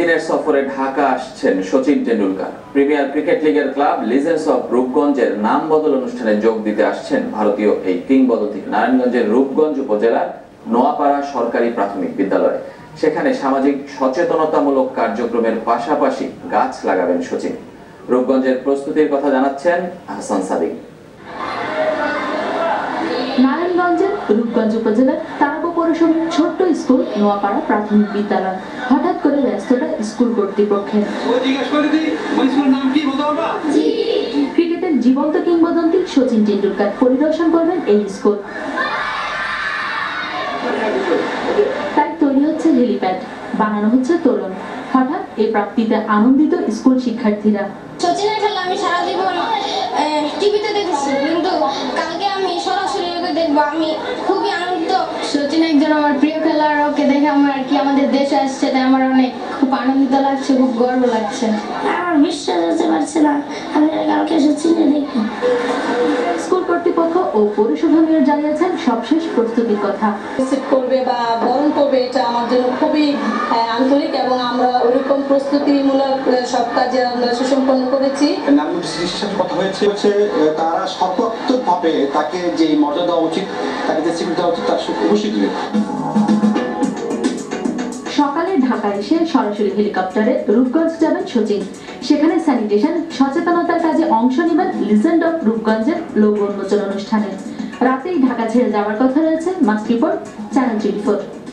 দিনের সফরে ঢাকা আসছেন সচিন টেন্ডুলকার প্রিমিয়ার ক্রিকেট লিগের ক্লাব লিজেন্ডস অফ রূপগঞ্জের নাম বদল অনুষ্ঠানে যোগ দিতে আসছেন ভারতীয় এই কিংবদন্তি নারায়ণগঞ্জের রূপগঞ্জ উপজেলার নোয়াপাড়া সরকারি প্রাথমিক বিদ্যালয়ে। সেখানে সামাজিক সচেতনতামূলক কার্যক্রমের পাশাপাশি গাছ লাগাবেন সচিন। রূপগঞ্জের প্রস্তুতির কথা জানাচ্ছেন হাসান সাদিক। নারায়ণগঞ্জের রূপগঞ্জ উপজেলার তারাপো পৌরসভার ছোট্ট স্কুল নোয়াপাড়া প্রাথমিক বিদ্যালয়। ব্যস্ততা স্কুল কর্তৃপক্ষের। ক্রিকেটের জীবন্ত কিংবদন্তি সচিন টেন্ডুলকার পরিদর্শন করবেন এই স্কুল তাই তৈরি হচ্ছে হেলিপ্যাড বানানো হচ্ছে তোরণ। হঠাৎ এই প্রাপ্তিতে আনন্দিত স্কুল শিক্ষার্থীরা। সচিনের খেলা আমি সারা জীবন টিভিতে দেখেছি কিন্তু সরাসরি আমি খুবই আনন্দ সচিন একজন আমার প্রিয় খেলোয়াড়, ওকে দেখে আমার আর কি আমাদের দেশে আসছে, তাই আমার অনেক খুব আনন্দিত লাগছে, খুব গর্ব লাগছে। আমার বিশ্বাস হতে পারছে না আমি কালকে সচিনে দেখব স্কুল ও পৌরসভা মেয়র জানিয়েছেন সবশেষ প্রস্তুতির কথা। করবে বা বরণ করবে এটা আমার জন্য খুবই আহ, আন্তরিক এবং আমরা ওরকম প্রস্তুতিমূলক মূলক সব কাজে আমরা সুসম্পন্ন করেছি। কথা হয়েছে হচ্ছে তারা সর্বাত্মকভাবে তাকে যে মর্যাদা দেওয়া উচিত তাকে যে স্বীকৃতি দেওয়া উচিত তার অবশ্যই দিবে। সরাসরি হেলিকপ্টারে রূপগঞ্জ যাবেন সচিন। সেখানে স্যানিটেশন সচেতনতার কাজে অংশ নেবেন লিজেন্ড অফ রূপগঞ্জের লোগো উন্মোচন অনুষ্ঠানে। রাতেই ঢাকা ছেড়ে যাওয়ার কথা রয়েছে মাস্ট রিপোর্ট চ্যানেল টোয়েন্টি